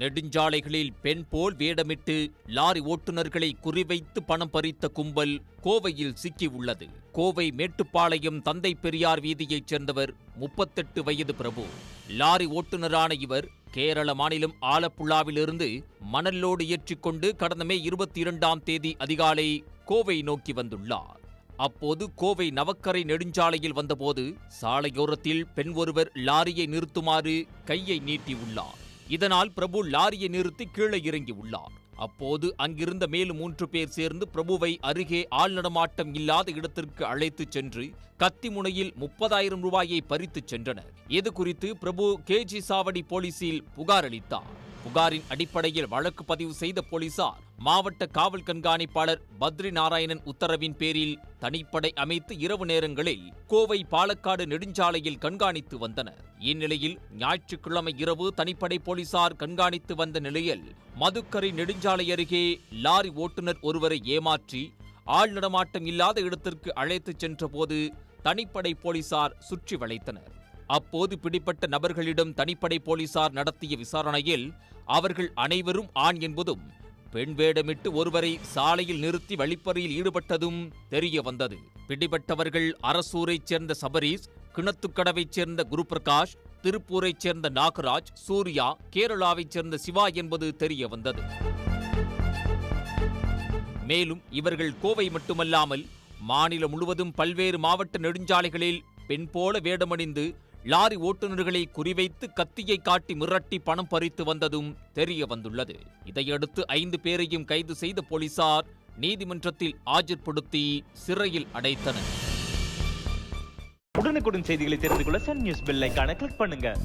நெடுஞ்சாலைகளில் பெண் போல் வேடமிட்டு லாரி ஓட்டுநர்களை குறிவைத்து பணம் பறித்த கும்பல் கோவையில் சிக்கியுள்ளது. கோவை மேட்டுப்பாளையம் தந்தை பெரியார் வீதியைச் சேர்ந்தவர் முப்பத்தெட்டு வயது பிரபு. லாரி ஓட்டுநரான இவர் கேரள மாநிலம் ஆலப்புழாவிலிருந்து மணல்லோடு ஏற்றிக்கொண்டு கடந்த மே இருபத்தி இரண்டாம் தேதி அதிகாலை கோவை நோக்கி வந்துள்ளார். அப்போது கோவை நவக்கரை நெடுஞ்சாலையில் வந்தபோது சாலையோரத்தில் பெண் ஒருவர் லாரியை நிறுத்துமாறு கையை நீட்டியுள்ளார். இதனால் பிரபு லாரியை நிறுத்தி கீழே இறங்கி உள்ளார். அப்போது அங்கிருந்த மேலும் மூன்று பேர் சேர்ந்து பிரபுவை அருகே ஆள் நடமாட்டம் இல்லாத இடத்திற்கு அழைத்துச் சென்று கத்தி முனையில் முப்பதாயிரம் ரூபாயை பறித்துச் சென்றனர். இது குறித்து பிரபு கேஜி சாவடி போலீசில் புகார் அளித்தார். புகாரின் அடிப்படையில் வழக்கு பதிவு செய்த போலீசார் மாவட்ட காவல் கண்காணிப்பாளர் பத்ரி நாராயணன் உத்தரவின் பேரில் தனிப்படை அமைத்து இரவு நேரங்களில் கோவை பாலக்காடு நெடுஞ்சாலையில் கண்காணித்து வந்தனர். இந்நிலையில் ஞாயிற்றுக்கிழமை இரவு தனிப்படை போலீசார் கண்காணித்து வந்த நிலையில் மதுக்கரை நெடுஞ்சாலை அருகே லாரி ஓட்டுநர் ஒருவரை ஏமாற்றி ஆள் நடமாட்டம் இல்லாத இடத்திற்கு அழைத்துச் சென்றபோது தனிப்படை போலீசார் சுற்றி வளைத்தனர். அப்போது பிடிப்பட்ட நபர்களிடம் தனிப்படை போலீசார் நடத்திய விசாரணையில் அவர்கள் அனைவரும் ஆண் என்பதும் பெண் வேடமிட்டு ஒருவரை சாலையில் நிறுத்தி வழிப்பறையில் ஈடுபட்டதும் தெரிய வந்தது. பிடிபட்டவர்கள் அரசூரைச் சேர்ந்த சபரீஸ் கிணத்துக்கடவைச் சேர்ந்த குருபிரகாஷ் திருப்பூரைச் சேர்ந்த நாகராஜ் சூர்யா கேரளாவைச் சேர்ந்த சிவா என்பது தெரிய வந்தது. மேலும் இவர்கள் கோவை மட்டுமல்லாமல் மாநிலம் முழுவதும் பல்வேறு மாவட்ட நெடுஞ்சாலைகளில் பெண் போல வேடமணிந்து லாரி ஓட்டுநர்களை குறிவைத்து கத்தியை காட்டி மிரட்டி பணம் பறித்து வந்ததும் தெரிய வந்துள்ளது இதையடுத்து ஐந்து பேரையும் கைது செய்த போலீசார் நீதிமன்றத்தில் ஆஜர்படுத்தி சிறையில் அடைத்தனர். உடனுக்குடன் செய்திகளை தெரிந்து கொள்ள சன் நியூஸ் பெல் கிளிக் பண்ணுங்க.